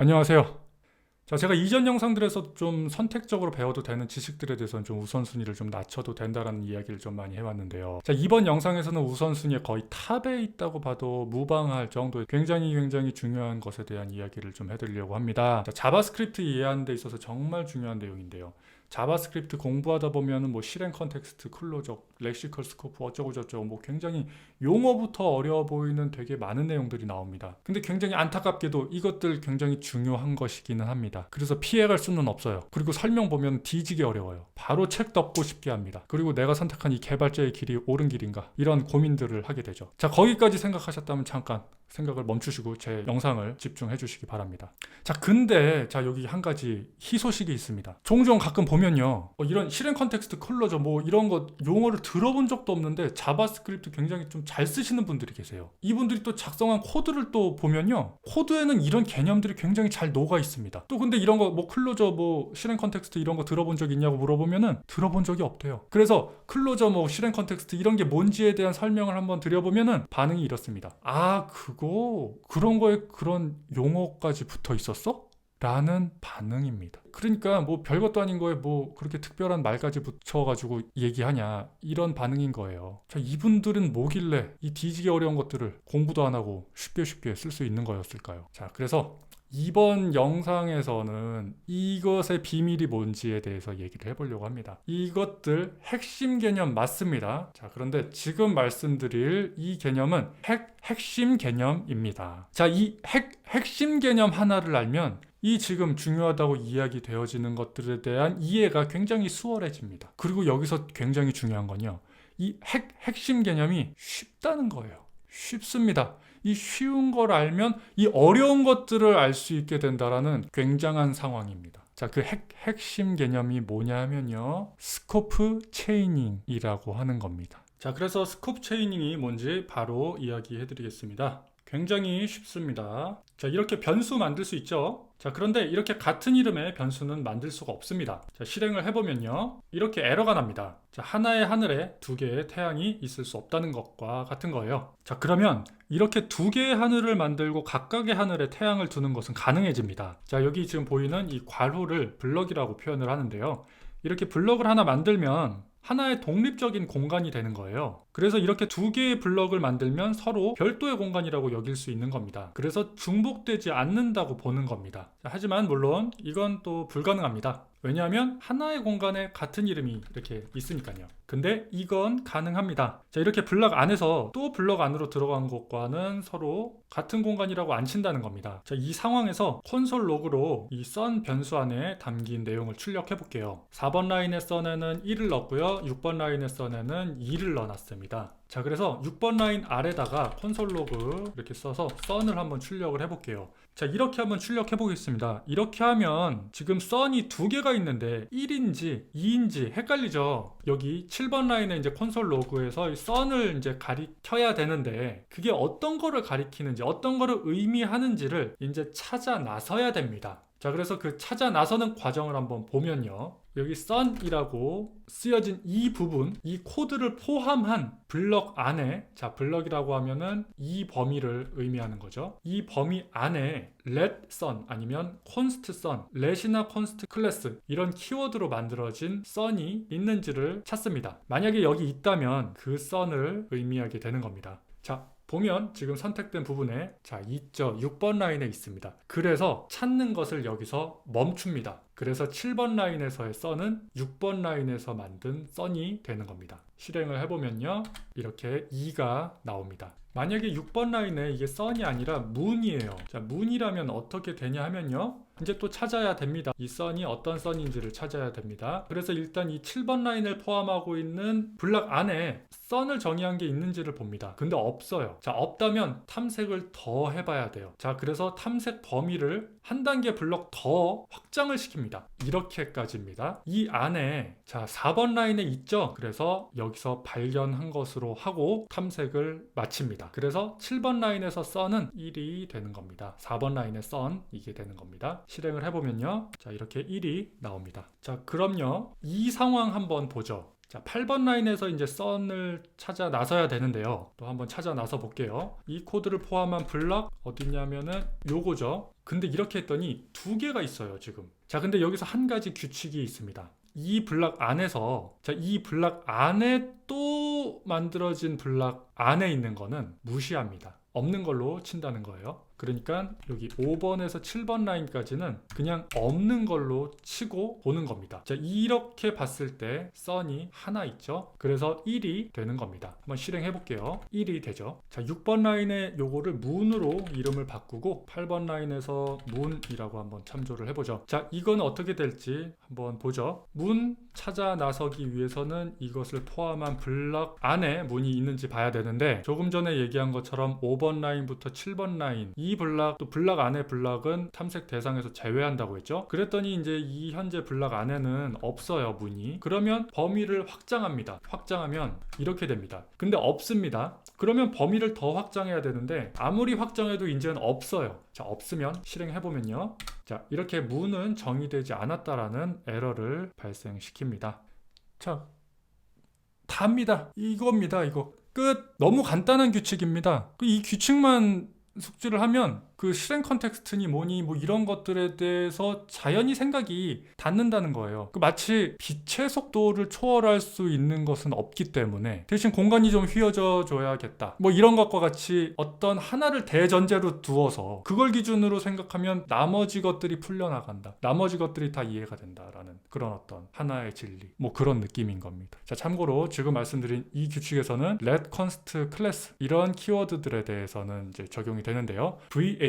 안녕하세요. 자, 제가 이전 영상들에서 좀 선택적으로 배워도 되는 지식들에 대해서는 좀 우선순위를 좀 낮춰도 된다라는 이야기를 좀 많이 해왔는데요. 자, 이번 영상에서는 우선순위에 거의 탑에 있다고 봐도 무방할 정도의 굉장히 굉장히 중요한 것에 대한 이야기를 좀 해드리려고 합니다. 자, 자바스크립트 이해하는 데 있어서 정말 중요한 내용인데요. 자바스크립트 공부하다 보면은 뭐 실행 컨텍스트, 클로저, 렉시컬 스코프 어쩌고 저쩌고 뭐 굉장히 용어부터 어려워 보이는 되게 많은 내용들이 나옵니다. 근데 굉장히 안타깝게도 이것들 굉장히 중요한 것이기는 합니다. 그래서 피해갈 수는 없어요. 그리고 설명 보면 뒤지게 어려워요. 바로 책 덮고 싶게 합니다. 그리고 내가 선택한 이 개발자의 길이 옳은 길인가 이런 고민들을 하게 되죠. 자 거기까지 생각하셨다면 잠깐 생각을 멈추시고 제 영상을 집중해 주시기 바랍니다. 자, 근데 자 여기 한 가지 희소식이 있습니다. 종종 가끔 보면요. 어, 이런 실행 컨텍스트 클로저 뭐 이런 거 용어를 들어본 적도 없는데 자바스크립트 굉장히 좀 잘 쓰시는 분들이 계세요. 이분들이 또 작성한 코드를 또 보면요. 코드에는 이런 개념들이 굉장히 잘 녹아 있습니다. 또 근데 이런 거 뭐 클로저 뭐 실행 컨텍스트 이런 거 들어본 적 있냐고 물어보면은 들어본 적이 없대요. 그래서 클로저 뭐 실행 컨텍스트 이런 게 뭔지에 대한 설명을 한번 드려보면은 반응이 이렇습니다. 아, 그거 그런 거에 그런 용어까지 붙어 있었어? 라는 반응입니다. 그러니까 뭐 별것도 아닌 거에 뭐 그렇게 특별한 말까지 붙여가지고 얘기하냐 이런 반응인 거예요. 자 이분들은 뭐길래 이 뒤지게 어려운 것들을 공부도 안 하고 쉽게 쉽게 쓸 수 있는 거였을까요? 자 그래서 이번 영상에서는 이것의 비밀이 뭔지에 대해서 얘기를 해보려고 합니다. 이것들 핵심 개념 맞습니다. 자, 그런데 지금 말씀드릴 이 개념은 핵, 핵심 개념입니다. 자, 이 핵, 핵심 개념 하나를 알면 이 지금 중요하다고 이야기 되어지는 것들에 대한 이해가 굉장히 수월해집니다. 그리고 여기서 굉장히 중요한 건요. 이 핵, 핵심 개념이 쉽다는 거예요. 쉽습니다. 이 쉬운 걸 알면 이 어려운 것들을 알 수 있게 된다라는 굉장한 상황입니다. 자, 그 핵, 핵심 개념이 뭐냐면요. 스코프 체이닝이라고 하는 겁니다. 자, 그래서 스코프 체이닝이 뭔지 바로 이야기해 드리겠습니다. 굉장히 쉽습니다. 자, 이렇게 변수 만들 수 있죠? 자, 그런데 이렇게 같은 이름의 변수는 만들 수가 없습니다. 자, 실행을 해보면요. 이렇게 에러가 납니다. 자, 하나의 하늘에 두 개의 태양이 있을 수 없다는 것과 같은 거예요. 자, 그러면 이렇게 두 개의 하늘을 만들고 각각의 하늘에 태양을 두는 것은 가능해집니다. 자, 여기 지금 보이는 이 괄호를 블럭이라고 표현을 하는데요. 이렇게 블럭을 하나 만들면 하나의 독립적인 공간이 되는 거예요. 그래서 이렇게 두 개의 블럭을 만들면 서로 별도의 공간이라고 여길 수 있는 겁니다. 그래서 중복되지 않는다고 보는 겁니다. 자, 하지만 물론 이건 또 불가능합니다. 왜냐하면 하나의 공간에 같은 이름이 이렇게 있으니까요. 근데 이건 가능합니다. 자, 이렇게 블럭 안에서 또 블럭 안으로 들어간 것과는 서로 같은 공간이라고 안 친다는 겁니다. 자, 이 상황에서 콘솔 로그로 이썬 변수 안에 담긴 내용을 출력해 볼게요. 4번 라인의 썬에는 1을 넣었고요. 6번 라인의 썬에는 2를 넣어놨습니다. 자, 그래서 6번 라인 아래다가 콘솔 로그 이렇게 써서 썬을 한번 출력을 해볼게요. 자, 이렇게 한번 출력해 보겠습니다. 이렇게 하면 지금 썬이 두 개가 있는데 1인지 2인지 헷갈리죠? 여기 7번 라인에 이제 콘솔 로그에서 썬을 이제 가리켜야 되는데 그게 어떤 거를 가리키는지 어떤 거를 의미하는지를 이제 찾아 나서야 됩니다. 자, 그래서 그 찾아 나서는 과정을 한번 보면요. 여기 sun이라고 쓰여진 이 부분, 이 코드를 포함한 블럭 안에, 자, 블럭이라고 하면은 이 범위를 의미하는 거죠. 이 범위 안에 let sun 아니면 const sun, let이나 const class 이런 키워드로 만들어진 sun이 있는지를 찾습니다. 만약에 여기 있다면 그 sun을 의미하게 되는 겁니다. 자, 보면 지금 선택된 부분에 자 있죠 6번 라인에 있습니다 그래서 찾는 것을 여기서 멈춥니다 그래서 7번 라인에서의 썬은 6번 라인에서 만든 썬이 되는 겁니다 실행을 해보면요 이렇게 2가 나옵니다 만약에 6번 라인에 이게 썬이 아니라 문이에요 자 문이라면 어떻게 되냐 하면요 이제 또 찾아야 됩니다. 이 썬이 어떤 썬인지를 찾아야 됩니다. 그래서 일단 이 7번 라인을 포함하고 있는 블락 안에 썬을 정의한 게 있는지를 봅니다. 근데 없어요. 자, 없다면 탐색을 더 해봐야 돼요. 자, 그래서 탐색 범위를 한 단계 블럭 더 확장을 시킵니다. 이렇게까지입니다. 이 안에 자, 4번 라인에 있죠? 그래서 여기서 발견한 것으로 하고 탐색을 마칩니다. 그래서 7번 라인에서 썬은 1이 되는 겁니다. 4번 라인의 썬 이게 되는 겁니다. 실행을 해보면요. 자, 이렇게 1이 나옵니다. 자, 그럼요. 이 상황 한번 보죠. 자, 8번 라인에서 이제 썬을 찾아 나서야 되는데요. 또 한번 찾아 나서 볼게요. 이 코드를 포함한 블럭 어디냐면은 요거죠. 근데 이렇게 했더니 두 개가 있어요, 지금. 자, 근데 여기서 한 가지 규칙이 있습니다. 이 블락 안에서 자, 이 블락 안에 또 만들어진 블락 안에 있는 거는 무시합니다. 없는 걸로 친다는 거예요. 그러니까 여기 5번에서 7번 라인까지는 그냥 없는 걸로 치고 보는 겁니다. 자, 이렇게 봤을 때 썬이 하나 있죠. 그래서 1이 되는 겁니다. 한번 실행해 볼게요. 1이 되죠. 자, 6번 라인에 요거를 문으로 이름을 바꾸고 8번 라인에서 문이라고 한번 참조를 해보죠. 자, 이건 어떻게 될지 한번 보죠. 문 찾아 나서기 위해서는 이것을 포함한 블럭 안에 문이 있는지 봐야 되는데 조금 전에 얘기한 것처럼 5번 라인부터 7번 라인 이 블락 또 블락 안에 블락은 탐색 대상에서 제외한다고 했죠. 그랬더니 이제 이 현재 블락 안에는 없어요 문이. 그러면 범위를 확장합니다. 확장하면 이렇게 됩니다. 근데 없습니다. 그러면 범위를 더 확장해야 되는데 아무리 확장해도 이제는 없어요. 자 없으면 실행해 보면요. 자 이렇게 문은 정의되지 않았다라는 에러를 발생시킵니다. 자 답니다. 이겁니다. 이거 끝. 너무 간단한 규칙입니다. 그이 규칙만 숙지를 하면 그 실행 컨텍스트니 뭐니 뭐 이런 것들에 대해서 자연히 생각이 닿는다는 거예요. 그 마치 빛의 속도를 초월할 수 있는 것은 없기 때문에 대신 공간이 좀 휘어져 줘야겠다. 뭐 이런 것과 같이 어떤 하나를 대전제로 두어서 그걸 기준으로 생각하면 나머지 것들이 풀려나간다. 나머지 것들이 다 이해가 된다라는 그런 어떤 하나의 진리. 뭐 그런 느낌인 겁니다. 자, 참고로 지금 말씀드린 이 규칙에서는 let const class 이런 키워드들에 대해서는 이제 적용이 되는데요.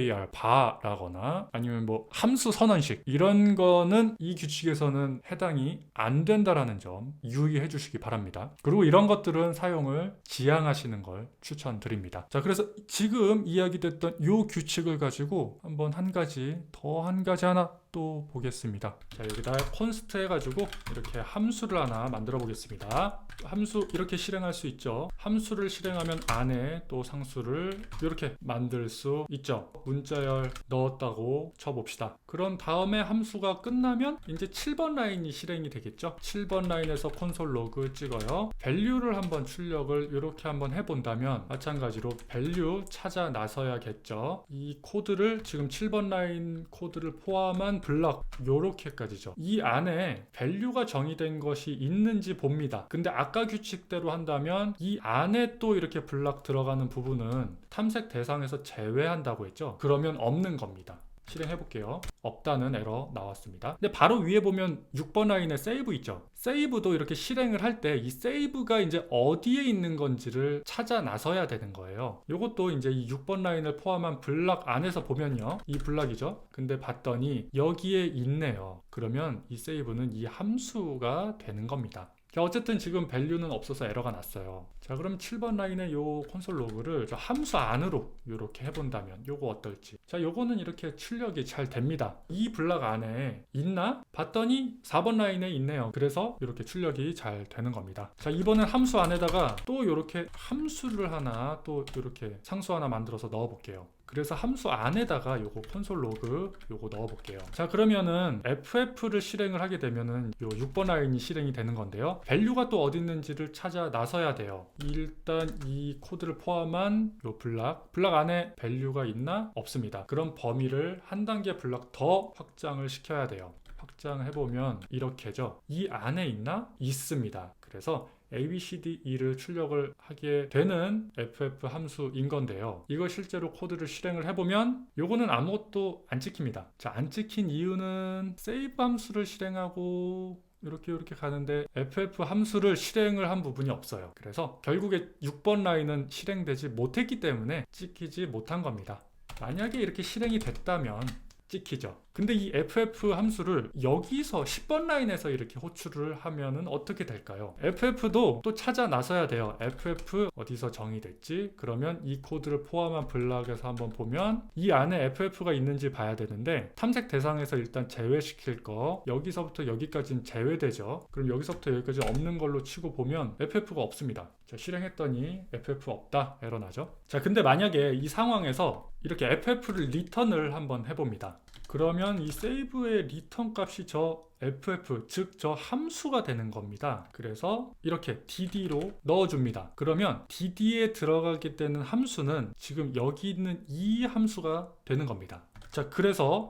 VAR 바라거나 아니면 뭐 함수 선언식 이런 거는 이 규칙에서는 해당이 안 된다라는 점 유의해 주시기 바랍니다. 그리고 이런 것들은 사용을 지양하시는 걸 추천드립니다. 자, 그래서 지금 이야기됐던 요 규칙을 가지고 한번 한 가지 더 한 가지 하나 또 보겠습니다. 자, 여기다 const 해가지고 이렇게 함수를 하나 만들어 보겠습니다. 함수 이렇게 실행할 수 있죠. 함수를 실행하면 안에 또 상수를 이렇게 만들 수 있죠. 문자열 넣었다고 쳐봅시다. 그런 다음에 함수가 끝나면 이제 7번 라인이 실행이 되겠죠. 7번 라인에서 콘솔 로그 찍어요. 밸류를 한번 출력을 이렇게 한번 해본다면 마찬가지로 밸류 찾아 나서야겠죠. 이 코드를 지금 7번 라인 코드를 포함한 블럭 요렇게까지죠. 이 안에 밸류가 정의된 것이 있는지 봅니다. 근데 아까 규칙대로 한다면 이 안에 또 이렇게 블럭 들어가는 부분은 탐색 대상에서 제외한다고 했죠. 그러면 없는 겁니다. 실행해 볼게요. 없다는 에러 나왔습니다. 근데 바로 위에 보면 6번 라인에 세이브 있죠. 세이브도 이렇게 실행을 할 때 이 세이브가 이제 어디에 있는 건지를 찾아 나서야 되는 거예요. 이것도 이제 이 6번 라인을 포함한 블락 안에서 보면요. 이 블락이죠. 근데 봤더니 여기에 있네요. 그러면 이 세이브는 이 함수가 되는 겁니다. 자, 어쨌든 지금 밸류는 없어서 에러가 났어요. 자, 그럼 7번 라인의 요 콘솔 로그를 저 함수 안으로 이렇게 해본다면 요거 어떨지. 자, 요거는 이렇게 출력이 잘 됩니다. 이 블락 안에 있나? 봤더니 4번 라인에 있네요. 그래서 이렇게 출력이 잘 되는 겁니다. 자, 이번엔 함수 안에다가 또 이렇게 함수를 하나 또 이렇게 상수 하나 만들어서 넣어 볼게요. 그래서 함수 안에다가 요거 콘솔 로그 요거 넣어 볼게요. 자, 그러면은 FF를 실행을 하게 되면은 요 6번 라인이 실행이 되는 건데요. 밸류가 또 어디 있는지를 찾아 나서야 돼요. 일단 이 코드를 포함한 요 블락, 블락 안에 밸류가 있나? 없습니다. 그럼 범위를 한 단계 블락 더 확장을 시켜야 돼요. 확장해 보면 이렇게죠. 이 안에 있나? 있습니다. 그래서 A, B, C, D, E를 출력을 하게 되는 FF 함수인 건데요. 이거 실제로 코드를 실행을 해보면 요거는 아무것도 안 찍힙니다. 자, 안 찍힌 이유는 세이브 함수를 실행하고 이렇게 이렇게 가는데 FF 함수를 실행을 한 부분이 없어요. 그래서 결국에 6번 라인은 실행되지 못했기 때문에 찍히지 못한 겁니다. 만약에 이렇게 실행이 됐다면 찍히죠. 근데 이 FF 함수를 여기서 10번 라인에서 이렇게 호출을 하면은 어떻게 될까요? FF도 또 찾아 나서야 돼요. FF 어디서 정의됐지? 그러면 이 코드를 포함한 블락에서 한번 보면 이 안에 FF가 있는지 봐야 되는데 탐색 대상에서 일단 제외시킬 거 여기서부터 여기까지는 제외되죠. 그럼 여기서부터 여기까지 없는 걸로 치고 보면 FF가 없습니다. 자, 실행했더니 FF 없다 에러 나죠. 자, 근데 만약에 이 상황에서 이렇게 FF를 리턴을 한번 해봅니다. 그러면 이 세이브의 리턴 값이 저 ff 즉 저 함수가 되는 겁니다. 그래서 이렇게 dd로 넣어줍니다. 그러면 dd에 들어가게 되는 함수는 지금 여기 있는 이 함수가 되는 겁니다. 자 그래서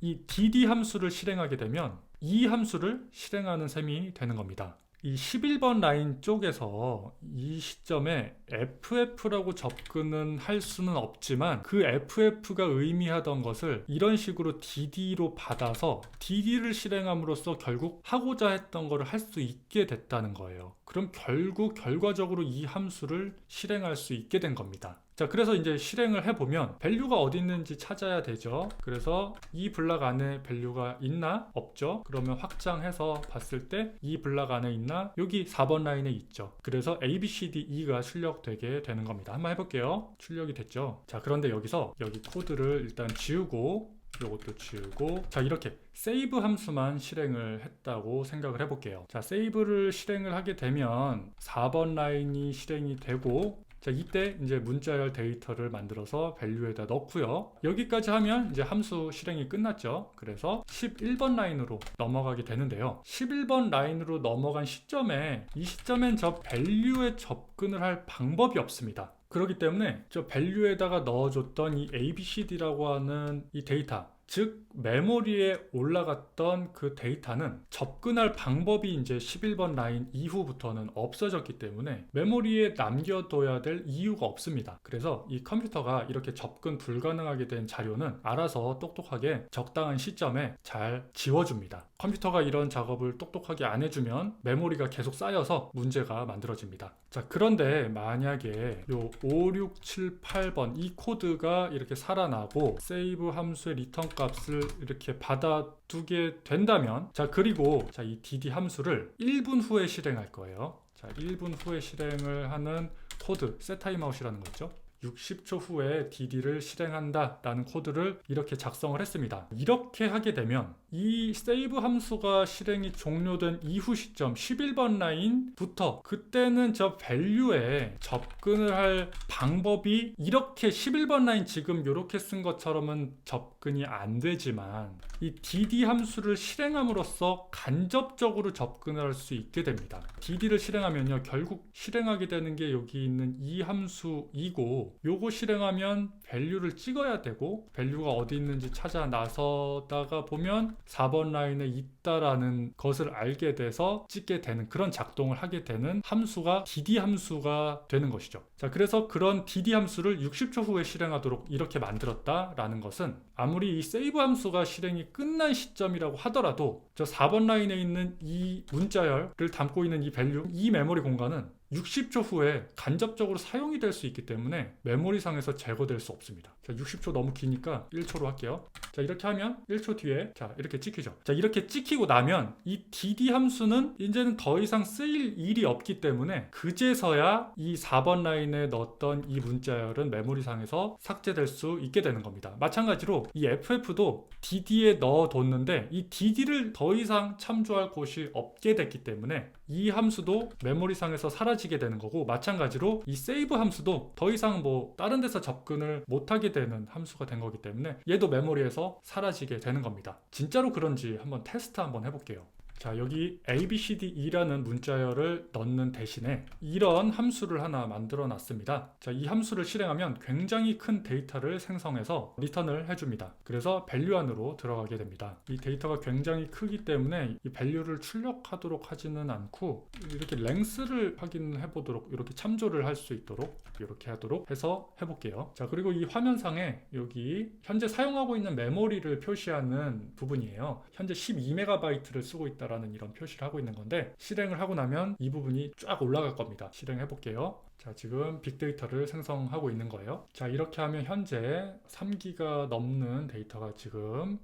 이 dd 함수를 실행하게 되면 이 함수를 실행하는 셈이 되는 겁니다. 이 11번 라인 쪽에서 이 시점에 FF라고 접근은 할 수는 없지만 그 FF가 의미하던 것을 이런 식으로 DD로 받아서 DD를 실행함으로써 결국 하고자 했던 것을 할 수 있게 됐다는 거예요. 그럼 결국 결과적으로 이 함수를 실행할 수 있게 된 겁니다. 자, 그래서 이제 실행을 해보면 밸류가 어디 있는지 찾아야 되죠. 그래서 이 블락 안에 밸류가 있나? 없죠. 그러면 확장해서 봤을 때 이 블락 안에 있나? 여기 4번 라인에 있죠. 그래서 A, B, C, D, E가 출력되게 되는 겁니다. 한번 해볼게요. 출력이 됐죠. 자, 그런데 여기서 여기 코드를 일단 지우고 이것도 지우고 자 이렇게 세이브 함수만 실행을 했다고 생각을 해볼게요 자 세이브를 실행을 하게 되면 4번 라인이 실행이 되고 자 이때 이제 문자열 데이터를 만들어서 밸류에다 넣고요. 여기까지 하면 이제 함수 실행이 끝났죠. 그래서 11번 라인으로 넘어가게 되는데요. 11번 라인으로 넘어간 시점에 이 시점엔 저 밸류에 접근을 할 방법이 없습니다. 그렇기 때문에 저 밸류에다가 넣어줬던 이 ABCD라고 하는 이 데이터 즉 메모리에 올라갔던 그 데이터는 접근할 방법이 이제 11번 라인 이후부터는 없어졌기 때문에 메모리에 남겨둬야 될 이유가 없습니다. 그래서 이 컴퓨터가 이렇게 접근 불가능하게 된 자료는 알아서 똑똑하게 적당한 시점에 잘 지워줍니다. 컴퓨터가 이런 작업을 똑똑하게 안 해주면 메모리가 계속 쌓여서 문제가 만들어집니다. 자, 그런데 만약에 요 5678번 이 코드가 이렇게 살아나고 세이브 함수의 리턴 값을 이렇게 받아두게 된다면 자, 그리고 자, 이 dd 함수를 1분 후에 실행할 거예요. 자, 1분 후에 실행을 하는 코드 set timeout이라는 거죠. 60초 후에 DD를 실행한다 라는 코드를 이렇게 작성을 했습니다. 이렇게 하게 되면 이 세이브 함수가 실행이 종료된 이후 시점 11번 라인부터 그때는 저 밸류에 접근을 할 방법이 이렇게 11번 라인 지금 이렇게 쓴 것처럼은 접근이 안 되지만 이 DD 함수를 실행함으로써 간접적으로 접근을 할 수 있게 됩니다. DD를 실행하면요 결국 실행하게 되는 게 여기 있는 이 함수이고 요거 실행하면 밸류를 찍어야 되고 밸류가 어디 있는지 찾아 나서다가 보면 4번 라인에 있다라는 것을 알게 돼서 찍게 되는 그런 작동을 하게 되는 함수가 DD 함수가 되는 것이죠. 자, 그래서 그런 DD 함수를 60초 후에 실행하도록 이렇게 만들었다라는 것은 아무리 이 세이브 함수가 실행이 끝난 시점이라고 하더라도 저 4번 라인에 있는 이 문자열을 담고 있는 이 밸류, 이 메모리 공간은 60초 후에 간접적으로 사용이 될 수 있기 때문에 메모리상에서 제거될 수 없습니다. 자, 60초 너무 기니까 1초로 할게요. 자, 이렇게 하면 1초 뒤에 자, 이렇게 찍히죠. 자, 이렇게 찍히고 나면 이 dd 함수는 이제는 더 이상 쓰일 일이 없기 때문에 그제서야 이 4번 라인에 넣었던 이 문자열은 메모리상에서 삭제될 수 있게 되는 겁니다. 마찬가지로 이 ff도 dd에 넣어뒀는데 이 dd를 더 이상 참조할 곳이 없게 됐기 때문에 이 함수도 메모리상에서 사라지 게 되는 거고 마찬가지로 이 save 함수도 더 이상 뭐 다른 데서 접근을 못하게 되는 함수가 된 거기 때문에 얘도 메모리에서 사라지게 되는 겁니다. 진짜로 그런지 한번 테스트 한번 해볼게요. 자 여기 abcd라는 문자열을 넣는 대신에 이런 함수를 하나 만들어 놨습니다. 자이 함수를 실행하면 굉장히 큰 데이터를 생성해서 리턴을 해줍니다. 그래서 밸류 안으로 들어가게 됩니다. 이 데이터가 굉장히 크기 때문에 이 밸류를 출력하도록 하지는 않고 이렇게 랭스를 확인해 보도록 이렇게 참조를 할 수 있도록 이렇게 하도록 해서 해볼게요. 자 그리고 이 화면상에 여기 현재 사용하고 있는 메모리를 표시하는 부분이에요. 현재 12MB를 쓰고 있다 라는 이런 표시를 하고 있는 건데 실행을 하고 나면 이 부분이 쫙 올라갈 겁니다. 실행해 볼게요. 자, 지금 빅데이터를 생성하고 있는 거예요. 자, 이렇게 하면 현재 3기가 넘는 데이터가 지금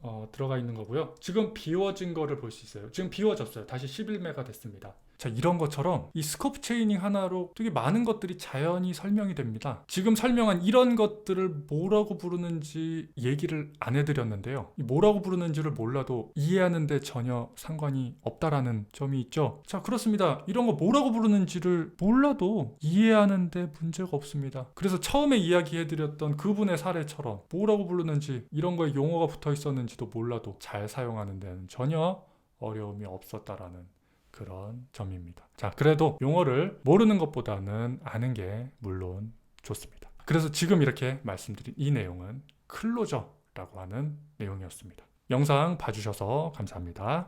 어, 들어가 있는 거고요. 지금 비워진 거를 볼 수 있어요. 지금 비워졌어요. 다시 11메가 됐습니다. 자, 이런 것처럼 이 스코프 체이닝 하나로 되게 많은 것들이 자연히 설명이 됩니다. 지금 설명한 이런 것들을 뭐라고 부르는지 얘기를 안 해드렸는데요. 이 뭐라고 부르는지를 몰라도 이해하는데 전혀 상관이 없다라는 점이 있죠. 자, 그렇습니다. 이런 거 뭐라고 부르는지를 몰라도 이해하는데 문제가 없습니다. 그래서 처음에 이야기해드렸던 그분의 사례처럼 뭐라고 부르는지 이런 거에 용어가 붙어 있었는지도 몰라도 잘 사용하는 데는 전혀 어려움이 없었다라는 그런 점입니다. 자, 그래도 용어를 모르는 것보다는 아는 게 물론 좋습니다. 그래서 지금 이렇게 말씀드린 이 내용은 클로저라고 하는 내용이었습니다. 영상 봐주셔서 감사합니다.